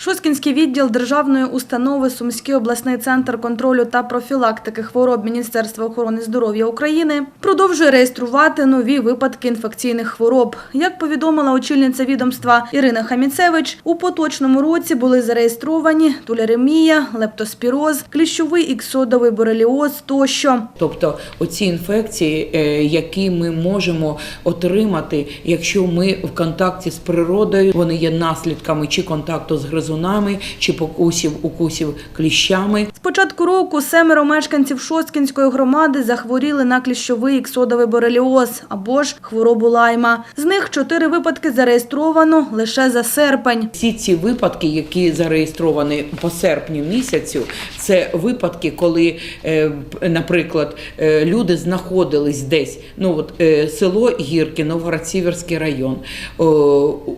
Шосткінський відділ державної установи Сумський обласний центр контролю та профілактики хвороб Міністерства охорони здоров'я України продовжує реєструвати нові випадки інфекційних хвороб. Як повідомила очільниця відомства Ірина Хаміцевич, у поточному році були зареєстровані туляремія, лептоспіроз, кліщовий іксодовий бореліоз тощо. Тобто оці інфекції, е, які ми можемо отримати, якщо ми в контакті з природою, вони є наслідками чи контакту з гризунами, чи покусів, укусів кліщами. З початку року семеро мешканців Шосткінської громади захворіли на кліщовий іксодовий бореліоз або ж хворобу лайма. З них чотири випадки зареєстровано лише за серпень. Всі ці випадки, які зареєстровані по серпню місяцю, це випадки, коли, е, наприклад, е, люди знаходились десь. Ну от е, село Гірки, Новгород-Сіверський район.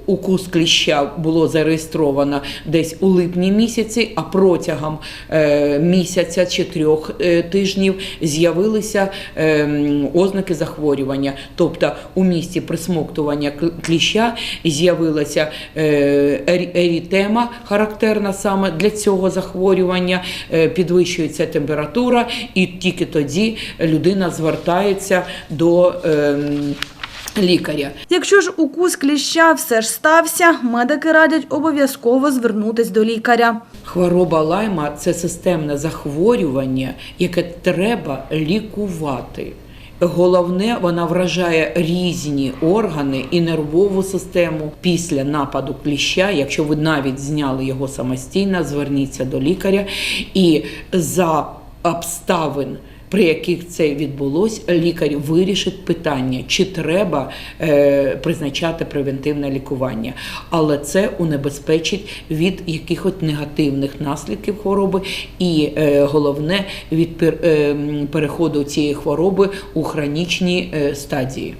Укус кліща було зареєстровано десь у липні місяці, а протягом е, місяця чи трьох е, тижнів з'явилися е, ознаки захворювання. Тобто у місці присмоктування кліща з'явилася ерітема, характерна саме для цього захворювання, підвищується температура, і тільки тоді людина звертається до ем, лікаря. Якщо ж укус кліща все ж стався, медики радять обов'язково звернутись до лікаря. Хвороба лайма це системне захворювання, яке треба лікувати. Головне, вона вражає різні органи і нервову систему після нападу кліща. Якщо ви навіть зняли його самостійно, зверніться до лікаря і за обставин. При яких це відбулось, лікар вирішить питання, чи треба е, призначати превентивне лікування, але це унебезпечить від якихось негативних наслідків хвороби, і е, головне від е, переходу цієї хвороби у хронічні стадії.